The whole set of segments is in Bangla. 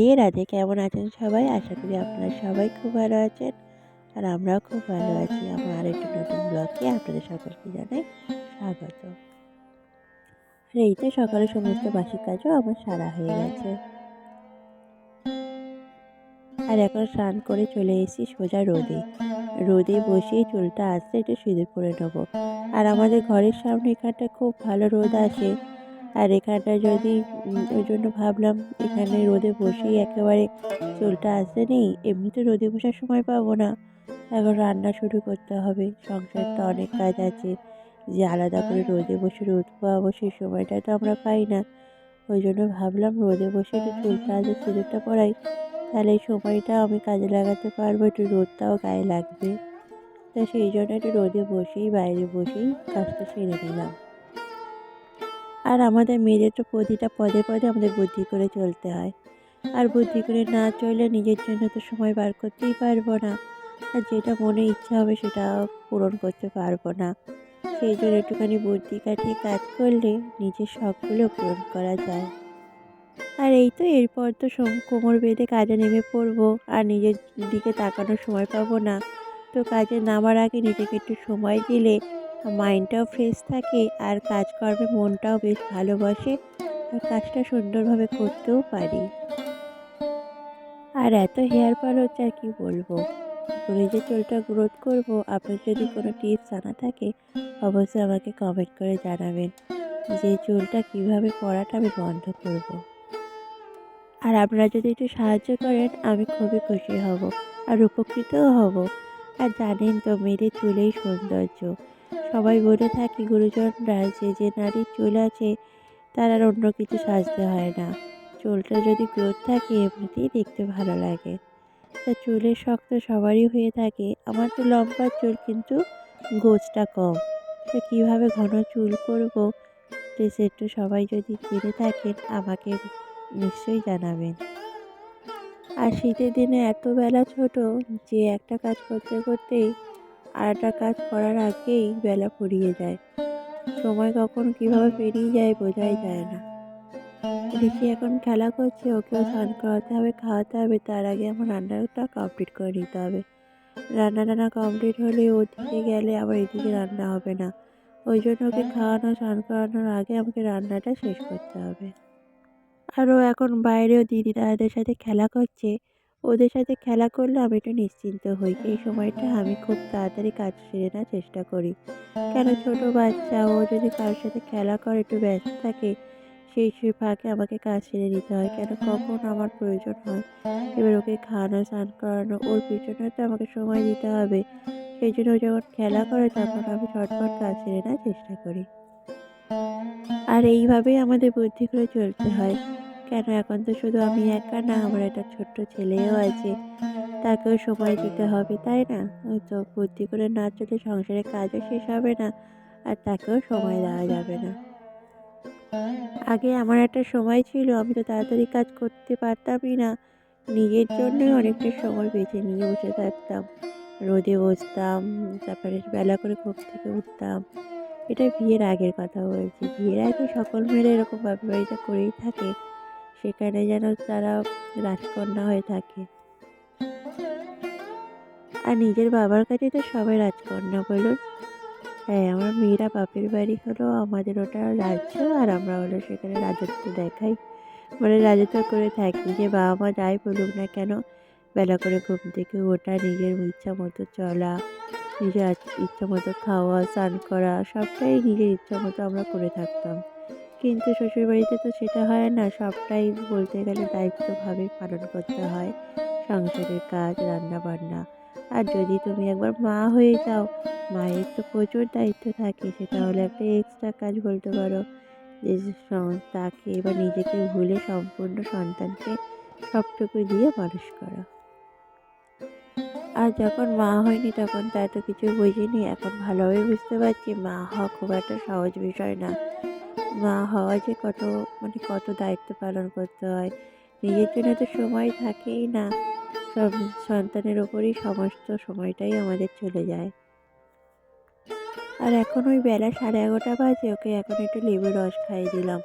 রাধে রাধে। কেমন আছেন সবাই? আশা করি আপনারা সবাই খুব ভালো আছেন আর আমরাও খুব ভালো আছি। আমার আরেকটি নতুন ব্লগে আপনাদের সকলকে জানাই স্বাগত। আর এই তো সকালে সমস্ত বাসি কাজও আমার সারা হয়ে গেছে। আর এখন স্নান করে চলে এসেছি সোজা রোদে। রোদে বসেই চুলটা আসতে একটু সিঁদুর করে নেব। আর আমাদের ঘরের সামনে এখানটা খুব ভালো রোদ আসে। আর এখানটা যদি ওই জন্য ভাবলাম এখানে রোদে বসেই একেবারে চুলটা আসতে নেই, এমনিতে রোদে বসার সময় পাবো না। এখন রান্না শুরু করতে হবে, সংসারটা অনেক কাজ আছে, যে আলাদা করে রোদে বসে রোদ পাবো সেই সময়টা তো আমরা পাই না। ওই জন্য ভাবলাম রোদে বসে একটু চুলটা আসে সিঁদুরটা পরাই, তাহলে এই সময়টা আমি কাজে লাগাতে পারব, একটু রোদটাও গায়ে লাগবে। তা সেই জন্য একটু রোদে বসেই, বাইরে বসেই কাজটা সেরে নিলাম। আর আমাদের মেয়েদের তো প্রতিটা পদে পদে আমাদের বুদ্ধি করে চলতে হয়। আর বুদ্ধি করে না চললে নিজের জন্য তো সময় বার করতেই পারব না। আর যেটা মনে ইচ্ছা হবে সেটা পূরণ করতে পারব না। সেই জন্য একটুখানি বুদ্ধি কাটিয়ে কাজ করলে নিজের শখগুলো পূরণ করা যায়। আর এই তো এরপর তো কোমর বেঁধে কাজে নেমে পড়ব আর নিজের দিকে তাকানোর সময় পাবো না। তো কাজে নামার আগে নিজেকে একটু সময় দিলে মাইন্ডটাও ফ্রেশ থাকে আর কাজকর্মে মনটাও বেশ ভালোবাসে আর কাজটা সুন্দরভাবে করতেও পারি। আর এত হেয়ার ফল হচ্ছে আর কি বলব? করে যে চুলটা গ্রোথ করব, আপনার যদি কোনো টিপস জানা থাকে, অবশ্যই আমাকে কমেন্ট করে জানাবেন যে চুলটা কীভাবে পড়াটা আমি বন্ধ করব। আর আপনারা যদি একটু সাহায্য করেন, আমি খুবই খুশি হব আর উপকৃতও হব। আর জানেন তো, মেয়েদের চুলেই সৌন্দর্য। সবাই বলে থাকি গুরুজনরা যে যে নারীর চুল আছে, তার আর অন্য কিছু সাজতে হয় না। চুলটা যদি গ্রোথ থাকে, এমনিতেই দেখতে ভালো লাগে। তা চুলের শক্ত সবারই হয়ে থাকে। আমার তো লম্বা চুল, কিন্তু গোছটা কম। তো কীভাবে ঘন চুল করব? প্লিজ একটু সবাই যদি জেনে থাকেন, আমাকে নিশ্চয়ই জানাবেন। আর শীতের দিনে এত বেলা ছোট, যে একটা কাজ করতে করতেই আর একটা কাজ করার আগেই বেলা ফুরিয়ে যায়। সময় কখন কীভাবে পেরিয়ে যায় বোঝাই যায় না। ঋষি এখন খেলা করছে, ওকেও স্নান করাতে হবে, খাওয়াতে হবে, তার আগে আমার রান্নাটা কমপ্লিট করে নিতে হবে। রান্না টান্না কমপ্লিট হলে ওদিকে গেলে আবার এদিকে রান্না হবে না। ওই জন্য ওকে খাওয়ানো, স্নান করানোর আগে আমাকে রান্নাটা শেষ করতে হবে। আরও এখন বাইরেও দিদি দাদাদের সাথে খেলা করছে ওদের সাথে খেলা করলে আমি একটু নিশ্চিন্ত হই। এই সময়টা আমি খুব তাড়াতাড়ি কাজ সেরে নেওয়ার চেষ্টা করি। কেন ছোটো বাচ্চা, ও যদি কারোর সাথে খেলা করে, একটু ব্যস্ত থাকে, সেই সেই ফাঁকে আমাকে কাজ সেরে নিতে হয়। কেন কখন আমার প্রয়োজন হয়? এবার ওকে খাওয়ানো, স্নান করানো, ওর পিছনে তো আমাকে সময় দিতে হবে। সেই জন্য ও যখন খেলা করে, তখন আমি ঝটপট কাজ সেরে নেওয়ার চেষ্টা করি। আর এইভাবেই আমাদের বুদ্ধি করে চলতে হয়। কেন? এখন তো শুধু আমি একা না, আমার একটা ছোট্ট ছেলেও আছে। তাকেও সময় দিতে হবে, তাই না? তো বুদ্ধি করে না চলে সংসারের কাজও শেষ হবে না, আর তাকেও সময় দেওয়া যাবে না। আগে আমার একটা সময় ছিল, আমি তো তাড়াতাড়ি কাজ করতে পারতামই না। নিজের জন্যই অনেকটা সময় বেছে নিয়ে বসে থাকতাম। রোদে বসতাম, তারপরে বেলা করে ঘুম থেকে উঠতাম। এটা বিয়ের আগের কথা বলছি। বিয়ের আগে সকল মেয়েরা এরকম বাড়িটা করেই থাকে। সেখানে যেন তারা রাজকন্যা হয়ে থাকে। আর নিজের বাবার কাছে তো সবাই রাজকন্যা বলুন। হ্যাঁ আমার মেয়েরা বাপের বাড়ি হলো আমাদের ওটা রাজ্য আর আমরা হলো সেখানে রাজত্ব দেখাই। মানে রাজত্ব করে থাকি যে বাবা মা যাই বলুক না কেন, বেলা করে ঘুম থেকে ওটা নিজের ইচ্ছা মতো চলা, নিজের ইচ্ছা মতো খাওয়া, স্নান করা, সবটাই নিজের ইচ্ছা মতো আমরা করে থাকতাম। কিন্তু শ্বশুরবাড়িতে তো সেটা হয় না, সবটাই বলতে গেলে দায়িত্বভাবে পালন করতে হয়। সংসারের কাজ রান্না বান্না আর যদি তুমি একবার মা হয়ে যাও, মায়ের তো প্রচুর দায়িত্ব থাকে, সেটা হলো একটা এক্সট্রা কাজ বলতে পারো। যে তাকে বা নিজেকে ভুলে সম্পূর্ণ সন্তানকে সবটুকু দিয়ে মানুষ করা। আর যখন মা হয়নি, তখন তা তো কিছু বুঝিনি। এখন ভালোভাবে বুঝতে পারছি, মা হওয়া খুব একটা সহজ বিষয় না। মা হওয়া যে কত মানে কত দায়িত্ব পালন করতে হয়, নিজের জন্য তো সময় থাকেই না। সব সন্তানের ওপরই সমস্ত সময়টাই আমাদের চলে যায়। আর এখন ওই বেলা সাড়ে এগারোটা বাজে, ওকে এখন একটু লেবুর রস খাইয়ে দিলাম।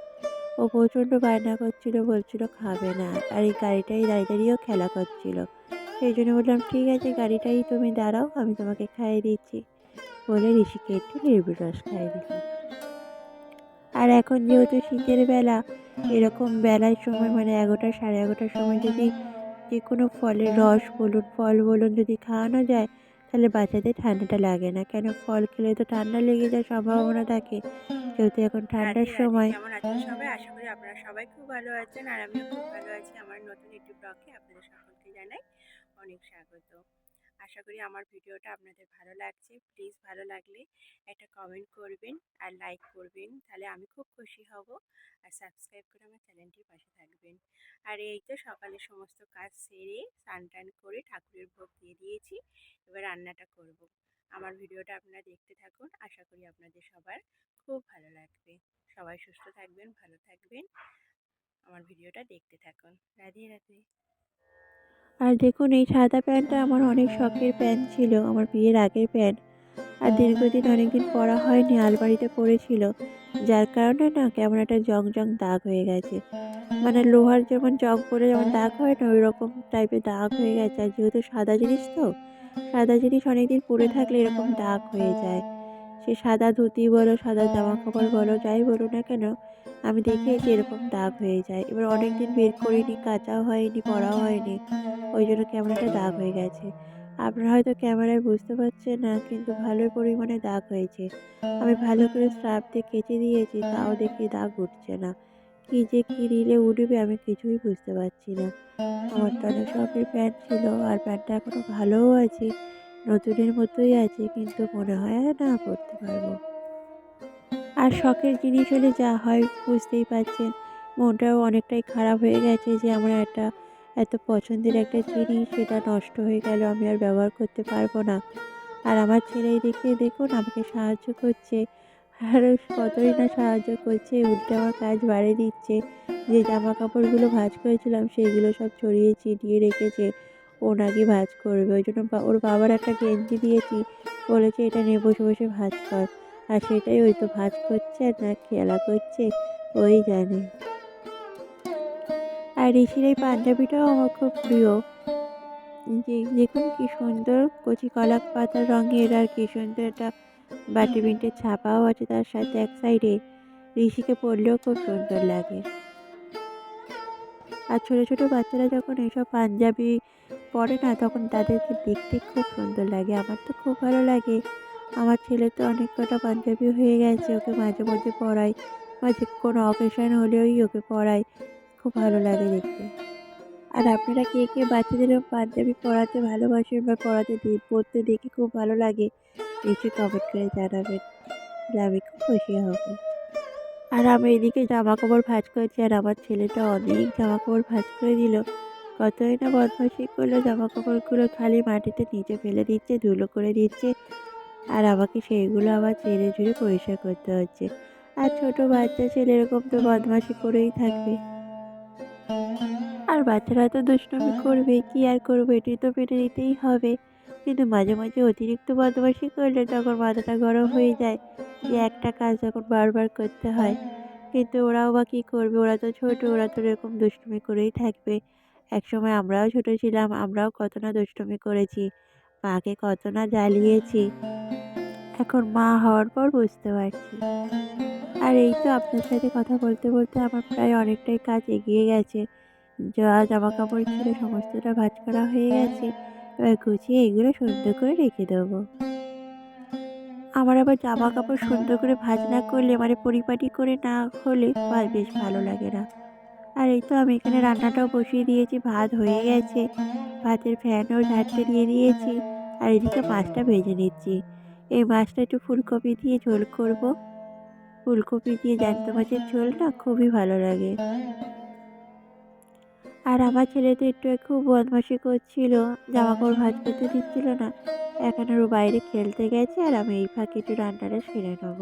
ও প্রচণ্ড বায়না করছিল, বলছিল খাবে না। আর এই গাড়িটাই দাঁড়িয়ে দাঁড়িয়েও খেলা করছিল। সেই জন্য বললাম, ঠিক আছে, গাড়িটাই তুমি দাঁড়াও, আমি তোমাকে খাইয়ে দিচ্ছি। বলে ঋষিকে একটু লেবুর রস খাইয়ে দিলাম। আর এখন যেহেতু শীতের বেলা এরকম বেলার সময় মানে এগারোটা সাড়ে এগারোটার সময় যদি যে কোনো ফলের রস বলুন ফল বলুন যদি খাওয়ানো যায় তাহলে বাচ্চাদের ঠান্ডাটা লাগে না। কেন? ফল খেলে তো ঠান্ডা লেগে যাওয়ার সম্ভাবনা থাকে। যেহেতু এখন ঠান্ডার সময় কেমন আছেন সবাই? আশা করি আপনারা সবাই খুব ভালো আছেন আর আমিও খুব ভালো আছি। আমার নতুন একটি ব্লগে আপনাদের সকলকে জানাই অনেক স্বাগত। আশা করি আমার ভিডিওটা আপনাদের ভালো লাগছে। প্লিজ ভালো লাগলে একটা কমেন্ট করবেন আর লাইক করবেন। তাহলে আমি খুব খুশি হব আর সাবস্ক্রাইব করে আমার চ্যানেলটির পাশে থাকবেন। আর এই তো সকালে সমস্ত কাজ সেরে স্নান টান করে ঠাকুরের ভোগ দিয়ে দিয়েছি। এবার রান্নাটা করব। আমার ভিডিওটা আপনারা দেখতে থাকুন। আশা করি আপনাদের সবার খুব ভালো লাগবে। সবাই সুস্থ থাকবেন, ভালো থাকবেন। আমার ভিডিওটা দেখতে থাকুন। রাধে রাধে। আর দেখুন, এই সাদা প্যান্টটা আমার অনেক শখের প্যান্ট ছিল, আমার বিয়ের আগের প্যান্ট। আর দীর্ঘদিন অনেকদিন পরা হয়নি, আলমারিতে পড়েছিল। যার কারণে না কেমন একটা জং জং দাগ হয়ে গেছে। মানে লোহার যেমন জং পরে যেমন দাগ হয় না ওই রকম টাইপের দাগ হয়ে গেছে। আর যেহেতু সাদা জিনিস তো, সাদা জিনিস অনেকদিন পরে থাকলে এরকম দাগ হয়ে যায়। সে সাদা ধুতি বলো, সাদা জামা কাপড় বলো, যাই বলো না কেন আমি দেখি যে এরকম দাগ হয়ে যায়। এবার অনেক দিন বের করিনি, কাচাও হয়নি পরাও হয়নি। ওই জন্য ক্যামেরাটা দাগ হয়ে গেছে। আপনারা হয়তো ক্যামেরায় বুঝতে পারছেন না, কিন্তু ভালো পরিমাণে দাগ হয়েছে। আমি ভালো করে স্রাব দিয়ে কেচে দিয়েছি, তাও দেখি দাগ উঠছে না। কী যে কী নিলে উঠবে আমি কিছুই বুঝতে পারছি না। আমার তো অনেক শখের প্যান্ট ছিল, আর প্যান্টটা এখনও ভালোও আছে, নতুনের মতোই আছে, কিন্তু মনে হয় না পড়তে পারব। আর শখের জিনিস হলে যা হয় বুঝতেই পারছেন। মনটাও অনেকটাই খারাপ হয়ে গেছে যে আমার একটা এত পছন্দের একটা জিনিস, সেটা নষ্ট হয়ে গেল, আমি আর ব্যবহার করতে পারব না। আর আমার ছেলে দেখে দেখুন আমাকে সাহায্য করছে। আর কতই না সাহায্য করছে, উল্টে আমার কাজ বাড়িয়ে দিচ্ছে। যে জামা কাপড়গুলো ভাঁজ করেছিলাম সেইগুলো সব ছড়িয়ে ছিটিয়ে রেখেছে। ও নাকি ভাঁজ করবে। ওই জন্য ওর বাবার একটা গেঞ্জি দিয়েছি। বলেছে, এটা নিয়ে বসে বসে ভাজ কর। আর সেটাই ওই তো ভাঁজ করছে, না খেলা করছে, ওই জানে। আর ঋষির এই পাঞ্জাবিটাও আমার খুব প্রিয়। যে দেখুন কি সুন্দর কচি কলা পাতার রঙের আর কি সুন্দর একটা বাটি প্রিন্টের ছাপাও আছে তার সাথে এক সাইডে। ঋষিকে পরলেও খুব সুন্দর লাগে। আর ছোটো ছোটো বাচ্চারা যখন এইসব পাঞ্জাবি পরে না, তখন তাদেরকে দেখতে খুব সুন্দর লাগে। আমার তো খুব ভালো লাগে। আমার ছেলে তো অনেক কটা পাঞ্জাবি হয়ে গেছে, ওকে মাঝে মধ্যে পড়াই মাঝে কোনো অকেশন হলেওই ওকে পড়াই খুব ভালো লাগে দেখতে। আর আপনারা কে কে বাচ্চাদের পাঞ্জাবি পড়াতে ভালোবাসেন বা পড়াতে পড়তে দেখে খুব ভালো লাগে, নিশ্চয়ই কমেন্ট করে জানাবেন। আমি খুব খুশি হব। আর আমি এদিকে জামা কাপড় ভাঁজ করেছি, আর আমার ছেলেটা অনেক জামা কাপড় ভাঁজ করে দিল। কতই না বদমাসি করল জামা কাপড়গুলো খালি মাটিতে নিচে ফেলে দিচ্ছে, ধুলো করে দিচ্ছে। আর আমাকে সেইগুলো আবার ছেড়ে ঝুড়ে পরিষ্কার করতে হচ্ছে। আর ছোট বাচ্চা ছেলে এরকম তো বদমাসি করেই থাকবে। আর বাচ্চারা তো দুষ্টমি করবে, কি আর করবে এটি তো পেটে দিতেই হবে। কিন্তু মাঝে মাঝে অতিরিক্ত বদমাসি করলে তখন মাথাটা গরম হয়ে যায় যে একটা কাজ যখন বারবার করতে হয়। কিন্তু ওরাও বা কী করবে? ওরা তো ছোট, ওরা তো এরকম দুষ্টুমি করেই থাকবে। একসময় আমরাও ছোট ছিলাম, আমরাও কত না দুষ্টুমি করেছি, মাকে কত না জ্বালিয়েছি। এখন মা হওয়ার পর বুঝতে পারছি। আর এই তো আপনার সাথে কথা বলতে বলতে আমার প্রায় অনেকটাই কাজ এগিয়ে গেছে। যা জামা কাপড় ছিল সমস্তটা ভাজ করা হয়ে গেছে। এবার গুছিয়ে এগুলো সুন্দর করে রেখে দেবো। আমার আবার জামা কাপড় সুন্দর করে ভাজ না করলে মানে পরিপাটি করে না হলে বেশ ভালো লাগে না। আর এই তো আমি এখানে রান্নাটাও বসিয়ে দিয়েছি, ভাত হয়ে গেছে। ভাতের ফ্যানও ঝাড়তে দিয়ে দিয়েছি। আর এদিকে মাছটা ভেজে নিচ্ছি। এই মাছটা একটু ফুলকপি দিয়ে ঝোল করব। ফুলকপি দিয়ে জ্যান্ত মাছের ঝোলটা খুবই ভালো লাগে। আর আমার ছেলে তো একটু খুব বদমাসি করছিল জামা কাপড় ভাজ করতে দিচ্ছিল না। এখন ওর বাইরে খেলতে গেছে আর আমি এই ফাঁকে একটু রান্নাটা সেরে নেব।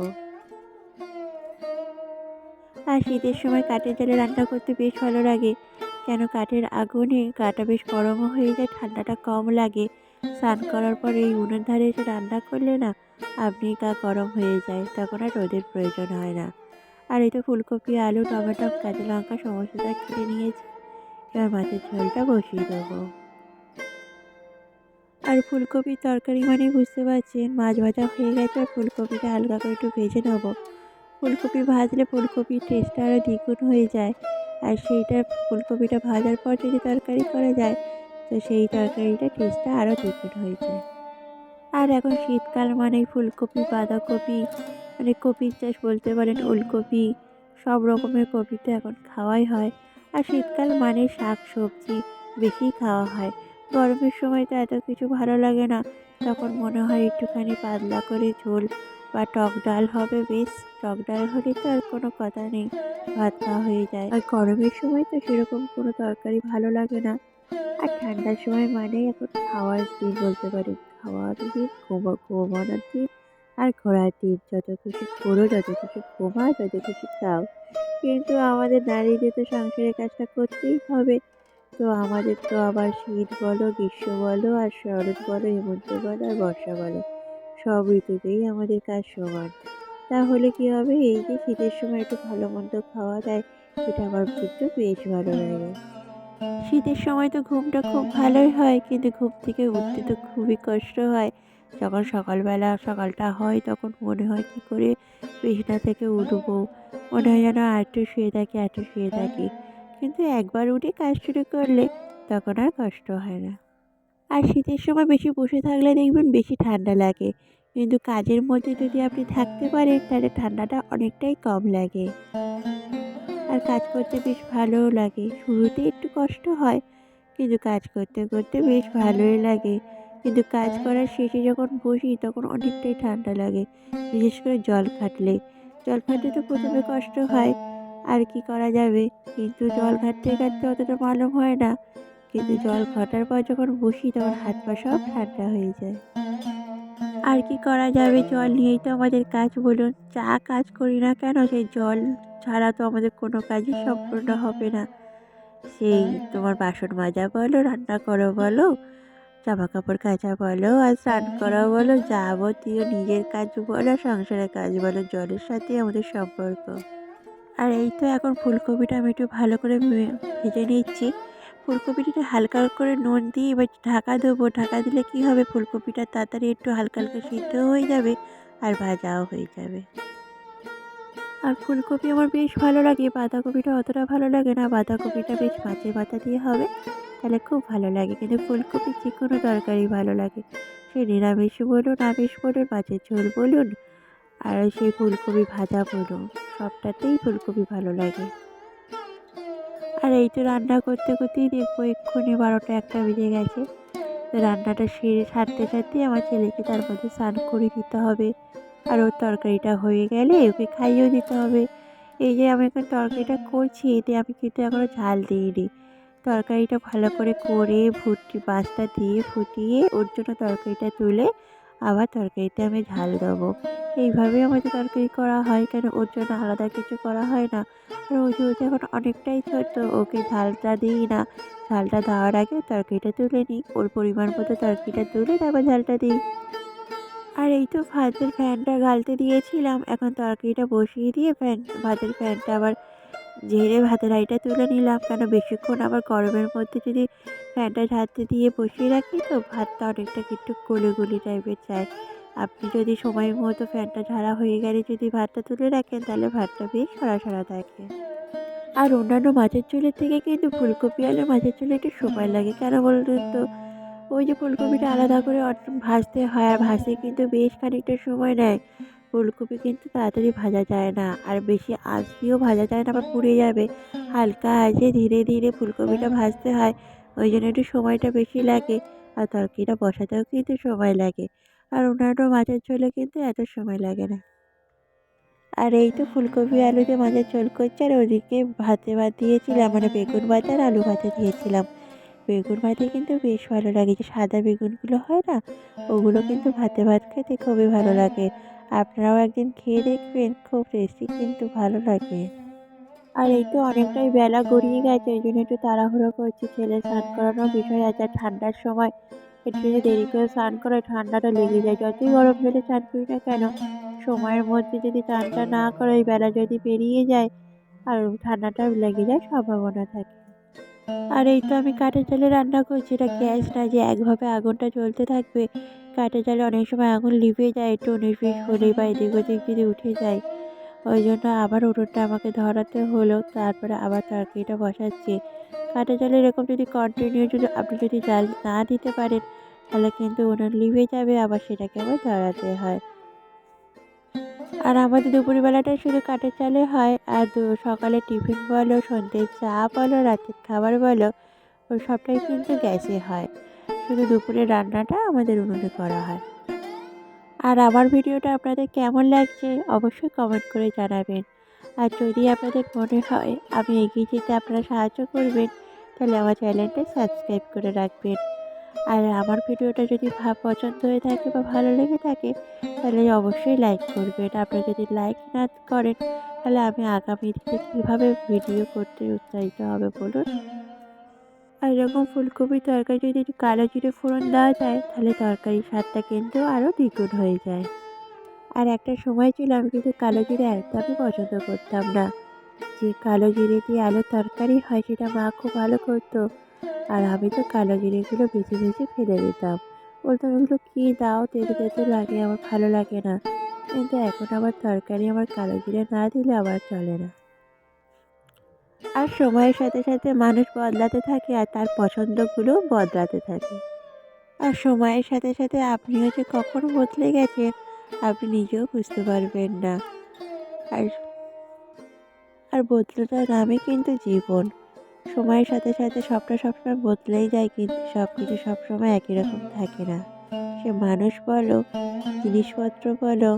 আর শীতের সময় কাঠের জালে রান্না করতে বেশ ভালো লাগে। কেন কাঠের আগুনে গাটা বেশ গরমও হয়ে যায়, ঠান্ডাটা কম লাগে। স্নান করার পর এই উনুন ধারে এসে রান্না করলে না, আপনি গা গরম হয়ে যায়, তখন আর রোদের প্রয়োজন হয় না। আর এই তো ফুলকপি, আলু, টমেটো, কাঁচা লঙ্কা সমস্তটা কেটে নিয়েছি, এবার মাছের ঝোলটা বসিয়ে দেবো। আর ফুলকপির তরকারি মানে বুঝতে পারছেন মাছ ভাজা হয়ে গেছে আর ফুলকপিটা হালকা করে একটু ভেজে নেব। ফুলকপি ভাজলে ফুলকপির টেস্টটা আরও দ্বিগুণ হয়ে যায়, আর সেইটা ফুলকপিটা ভাজার পর যদি তরকারি করা যায় তো সেই তরকারিটা টেস্টটা আরও দ্বিগুণ হয়ে যায় আর এখন শীতকাল মানেই ফুলকপি, বাঁধাকপি মানে কপির চাষ বলতে পারেন, ওলকপি, সব রকমের কপি তো এখন খাওয়াই হয়। আর শীতকাল মানে শাক সবজি বেশি খাওয়া হয়। গরমের সময় তো এত কিছু ভালো লাগে না। তখন মনে হয় একটুখানি পাতলা করে ঝোল বা টক ডাল হবে বেশ, টক ডাল হলে তো আর কোনো কথা নেই, ভাত খাওয়া হয়ে যায়। আর গরমের সময় তো সেরকম কোনো তরকারি ভালো লাগে না। আর ঠান্ডার সময় মানে এখন খাওয়ার দিন বলতে পারি? খাওয়ার দিন ঘুমা ঘুমানোর দিন আর ঘোরার দিন যত খুশি ঘোরো যত খুশি ঘুমাও, যত খুশি খাও কিন্তু আমাদের নারীদের তো সংসারের কাজটা করতেই হবে। তো আমাদের তো আবার শীত বলো, গ্রীষ্ম বলো, আর শরৎ বলো, হেমন্ত বলো, আর বর্ষা বলো, সব ঋতুতেই আমাদের কাজ সমান। তাহলে কি হবে? এই যে শীতের সময় একটু ভালো মন্দ খাওয়া দেয়, এটা আমার কিন্তু বেশ ভালো লাগে। শীতের সময় তো ঘুমটা খুব ভালোই হয়, কিন্তু ঘুম থেকে উঠতে তো খুবই কষ্ট হয়। যখন সকালবেলা সকালটা হয়, তখন মনে হয় কী করে বিছনা থেকে উঠবো? মনে হয় যেন আর একটু শুয়ে থাকি, আর একটু শুয়ে থাকি। কিন্তু একবার উঠে কাজ শুরু করলে তখন আর কষ্ট হয় না। আর শীতের সময় বেশি বসে থাকলে দেখবেন বেশি ঠান্ডা লাগে। কিন্তু কাজের মধ্যে যদি আপনি থাকতে পারেন, তাহলে ঠান্ডাটা অনেকটাই কম লাগে। আর কাজ করতে বেশ ভালোও লাগে। শুরুতে একটু কষ্ট হয়, কিন্তু কাজ করতে করতে বেশ ভালোই লাগে। কিন্তু কাজ করার শেষে যখন বসি, তখন অনেকটাই ঠান্ডা লাগে, বিশেষ করে জল খাটলে জল খাটতে তো প্রথমে কষ্ট হয়, আর কি করা যাবে? কিন্তু জল ঘাটতে ঘাটতে অতটা মালুম হয় না। কিন্তু জল ঘটার পর যখন বসি, তখন হাত পা সব ঠান্ডা হয়ে যায়। আর কি করা যাবে? জল নিয়েই তো আমাদের কাজ, বলুন। যা কাজ করি না কেন, সেই জল ছাড়া তো আমাদের কোনো কাজই সম্পূর্ণ হবে না। সেই তোমার বাসন মাজা বলো রান্না করো বলো জামা কাপড় কাচা বলো আর স্নান করা বলো যাবতীয় নিজের কাজ বলো সংসারের কাজ বলো জলের সাথে আমাদের সম্পর্ক। আর এই তো এখন ফুলকপিটা আমি একটু ভালো করে ভেজে নিচ্ছি। ফুলকপিটা হালকা করে নুন দিয়ে এবার ঢাকা দেবো। ঢাকা দিলে কি হবে? ফুলকপিটা তাড়াতাড়ি একটু হালকা হালকা সিদ্ধ হয়ে যাবে আর ভাজাও হয়ে যাবে। আর ফুলকপি আমার বেশ ভালো লাগে, বাঁধাকপিটা অতটা ভালো লাগে না, বাঁধাকপিটা বেশ মাছে পাতা দিয়ে হবে, তাহলে খুব ভালো লাগে, কিন্তু ফুলকপি যে কোনো তরকারি ভালো লাগে। সে নিরামিষ বলুন, আমিষ বলুন, মাছের ঝোল বলুন, আর সেই ফুলকপি ভাজা বলুন, সবটাতেই ফুলকপি ভালো লাগে। আর এই তো রান্না করতে করতেই দেখব, এক্ষুনি বারোটা একটা বেজে গেছে। রান্নাটা সেরে সারতে সারতে আমার ছেলেকে তার মধ্যে স্নান করে দিতে হবে। আর ওর তরকারিটা হয়ে গেলে ওকে খাইয়েও দিতে হবে। এই যে আমি এখন তরকারিটা করছি, এতে আমি কিন্তু এখনও ঝাল দিইনি। তরকারিটা ভালো করে করে ফুটি মাছটা দিয়ে ফুটিয়ে ওর জন্য তরকারিটা তুলে আবার তরকারিতে আমি ঝাল দেবো। এইভাবে আমাদের তরকারি করা হয় কেন? ওর জন্য আলাদা কিছু করা হয় না। আর ও যেহেতু এখন অনেকটাই ছোট ওকে ঝালটা দিই না। ঝালটা দেওয়ার আগে তরকারিটা তুলে নিই। ওর পরিমাণ মতো তরকারিটা তুলে তারপর ঝালটা দিই। আর এই তো ভাতের ফ্যানটা গালতে দিয়েছিলাম। এখন তরকারিটা বসিয়ে দিয়ে ফ্যান ভাতের ফ্যানটা আবার ঝেড়ে ভাতের হাঁড়িটা তুলে নিলাম। কেন বেশিক্ষণ আবার গরমের মধ্যে যদি ফ্যানটা ঝাড়তে দিয়ে বসিয়ে রাখি, তো ভাতটা অনেকটা গলে গলি টাইপের চায় আপনি যদি সময় মতো ফ্যানটা ঝাড়া হয়ে গেলে যদি ভাতটা তুলে রাখেন, তাহলে ভাতটা বেশ সরা সরা থাকে। আর অন্যান্য মাছের চুলের থেকে কিন্তু ফুলকপি আলু মাছের চুলে একটু সময় লাগে। কেন বলুন তো? ওই যে ফুলকপিটা আলাদা করে ভাজতে হয় আর ভাজতে কিন্তু বেশ খানিকটা সময় নেয়। ফুলকপি কিন্তু তাড়াতাড়ি ভাজা যায় না আর বেশি আঁচ দিয়েও ভাজা যায় না বা পুড়ে যাবে। হালকা আঁচে ধীরে ধীরে ফুলকপিটা ভাজতে হয়, ওই জন্য একটু সময়টা বেশি লাগে আর তরকারিটা বসাতেও কিন্তু সময় লাগে। আর অন্যান্য মাছের ঝোলে কিন্তু এত সময় লাগে না। আর এই তো ফুলকপি আলুতে মাছের ঝোল করছে আর ওদিকে ভাতে ভাত দিয়েছিলাম মানে বেগুন ভাত আর আলু ভাতে দিয়েছিলাম। বেগুন ভাতে কিন্তু বেশ ভালো লাগে। যে সাদা বেগুনগুলো হয় না, ওগুলো কিন্তু ভাতে ভাত খেতে খুবই ভালো লাগে। আপনারাও একদিন খেয়ে দেখবেন, খুব টেস্টি কিন্তু ভালো লাগে। আর এই তো অনেকটাই বেলা গড়িয়ে গেছে ওই জন্য একটু তাড়াহুড়ো করছি। ছেলে স্নান করানোর বিষয় আছে ঠান্ডার সময় একটু যদি দেরি করে স্নান করে, ঠান্ডাটা লেগে যায়। যতই গরম জলে স্নান করি না কেন, সময়ের মধ্যে যদি চানটা না করে বেলা যদি পেরিয়ে যায়, আর ঠান্ডাটা লেগে যায়, সম্ভাবনা থাকে। আর এই তো আমি কাঠের জালে রান্না করছি। এটা গ্যাস না যে একভাবে আগুনটা জ্বলতে থাকবে। কাঠের জালে অনেক সময় আগুন লিভে যায়, একটু উনিশ বিশ হলে বা এদিক ওদিক যদি উঠে যায়। ওই জন্য আবার উনুনটা আমাকে ধরাতে হলো, তারপরে আবার তরকারিটা বসাচ্ছি। কাঠের জালে এরকম যদি কন্টিনিউ যদি আপনি যদি জাল না দিতে পারেন, তাহলে কিন্তু উনুন লিভে যাবে, আবার সেটাকে আবার ধরাতে হয়। আর আমাদের দুপুরবেলাটা শুধু কাঠের চালে হয়, আর সকালে টিফিন বলো, সন্ধ্যের চা বলো, রাতের খাবার বলো ওই সবটাই কিন্তু গ্যাসে হয়। শুধু দুপুরে রান্নাটা আমাদের উনুনে করা হয়। আর আমার ভিডিওটা আপনাদের কেমন লাগছে অবশ্যই কমেন্ট করে জানাবেন। আর যদি আপনাদের মনে হয় আমি এগিয়ে যেতে আপনারা সাহায্য করবেন, তাহলে আমার চ্যানেলটা সাবস্ক্রাইব করে রাখবেন। আর আমার ভিডিওটা যদি পছন্দ হয়ে থাকে বা ভালো লেগে থাকে, তাহলে অবশ্যই লাইক করবেন। আপনারা যদি লাইক না করেন, তাহলে আমি আগামী দিনে কীভাবে ভিডিও করতে উৎসাহিত হবে বলুন? আর এরকম ফুলকপি তরকারি যদি কালো জিরে ফোড়ন দেওয়া যায়, তাহলে তরকারির স্বাদটা কিন্তু আরও দ্বিগুণ হয়ে যায়। আর একটা সময় ছিল আমি কিন্তু কালো জিরে একদমই পছন্দ করতাম না। যে কালো জিরে দিয়ে আলুর তরকারি হয়, সেটা মা খুব ভালো করতো। আর আমি তো কালো জিরেগুলো বেছে বেছে ফেলে দিতাম। বলতাম, এগুলো কী দাও? তেতো তেতো লাগে, আমার ভালো লাগে না। কিন্তু এখন আমার তরকারি আমার কালো জিরে না দিলে আবার চলে না। আর সময়ের সাথে সাথে মানুষ বদলাতে থাকে আর তার পছন্দগুলোও বদলাতে থাকে। আর সময়ের সাথে সাথে আপনিও যে কখন বদলে গেছেন, আপনি নিজেও বুঝতে পারবেন না। আর আর বদলানোর নামই কিন্তু জীবন। সময়ের সাথে সাথে সবটা সবসময় বদলেই যায়, কিন্তু সব কিছু সবসময় একই রকম থাকে না। সে মানুষ বলো, জিনিসপত্র বলো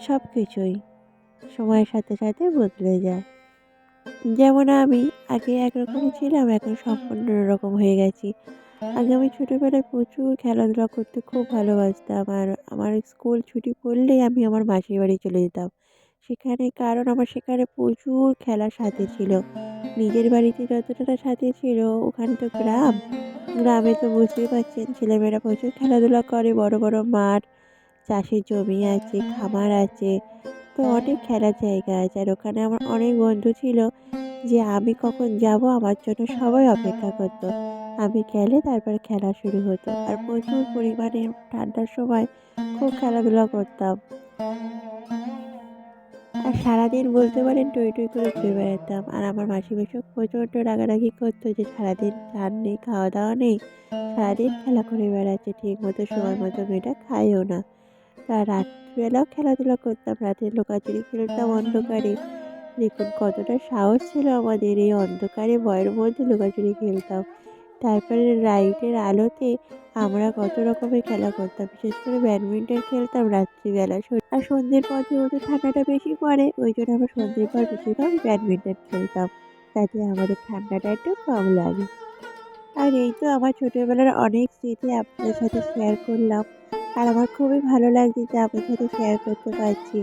সব কিছুই সময়ের সাথে সাথে বদলে যায়। যেমন আমি আগে একরকম ছিলাম, এখন সম্পূর্ণ রকম হয়ে গেছি। আগে আমি ছোটোবেলায় প্রচুর খেলাধুলা করতে খুব ভালোবাসতাম, আর আমার স্কুল ছুটি পড়লেই আমি আমার মাসির বাড়ি চলে যেতাম। সেখানে, কারণ আমার সেখানে প্রচুর খেলার সাথে ছিল। নিজের বাড়িতে যতটা সাথে ছিল ওখানে তো গ্রাম। গ্রামে তো বুঝতেই পারছেন, ছেলেমেয়েরা প্রচুর খেলাধুলা করে, বড় বড় মাঠ, চাষের জমি আছে, খামার আছে, তো অনেক খেলার জায়গা আছে। আর ওখানে আমার অনেক বন্ধু ছিল যে আমি কখন যাব আমার জন্য সবাই অপেক্ষা করতো। আমি গেলে তারপর খেলা শুরু হতো। আর প্রচুর পরিমাণে ঠান্ডার সময় খুব খেলাধুলা করতাম। আর সারাদিন বলতে পারেন টই টই করে ঘুরে বেড়াতাম। আর আমার মাসি সব প্রচণ্ড রাগারাগি করতো যে সারাদিন চান নেই, খাওয়া দাওয়া নেই, সারাদিন খেলা করে বেড়াচ্ছে, ঠিক মতো সময় মতো মেয়েটা খায়ও না। তা রাত্রিবেলাও খেলাধুলা করতাম রাতে লুকাচুরি খেলতাম অন্ধকারে। দেখুন কতটা সাহস ছিল আমাদের, এই অন্ধকারে ভয়ের মধ্যে লুকাচুরি খেলতাম। তারপরে লাইটের আলোতে আমরা কত রকমের খেলা করতাম। বিশেষ করে ব্যাডমিন্টন খেলতাম রাত্রিবেলা। আর সন্ধ্যের পর যেহেতু ঠান্ডাটা বেশি পড়ে, ওই জন্য আমরা সন্ধ্যের পর বেশিরভাগ ব্যাডমিন্টন খেলতাম। তাতে আমাদের ঠান্ডাটা একটু কম লাগে। আর এই তো আমার ছোটোবেলার অনেক স্মৃতি আপনাদের সাথে শেয়ার করলাম। আর আমার খুবই ভালো লাগছে যে আপনাদের সাথে শেয়ার করতে পারছি।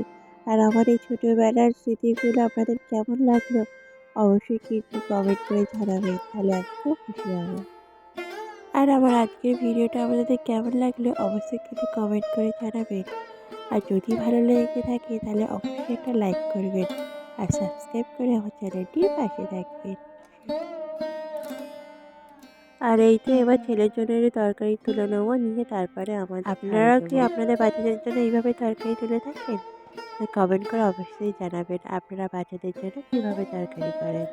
আর আমার এই ছোটোবেলার স্মৃতিগুলো আপনাদের কেমন লাগল? অবশ্যই কিন্তু কমেন্ট করে জানাবেন তাহলে আমি খুব খুশি হব। আর আমার আজকের ভিডিওটা আপনাদের কেমন লাগল অবশ্যই কিন্তু কমেন্ট করে জানাবেন। আর যদি ভালো লেগে থাকে তাহলে অবশ্যই একটা লাইক করবেন। আর সাবস্ক্রাইব করে আমার চ্যানেলটির পাশে থাকবেন। আর এই তো এবার ছেলের জন্য তরকারি তুলে নেব নিয়ে তারপরে আমার আপনারাও কি আপনাদের বাচ্চাদের জন্য এইভাবে তরকারি তুলে থাকেন? কমেন্ট করে অবশ্যই জানাবেন আপনারা বাচ্চাদের জন্য কীভাবে তরকারি করেন।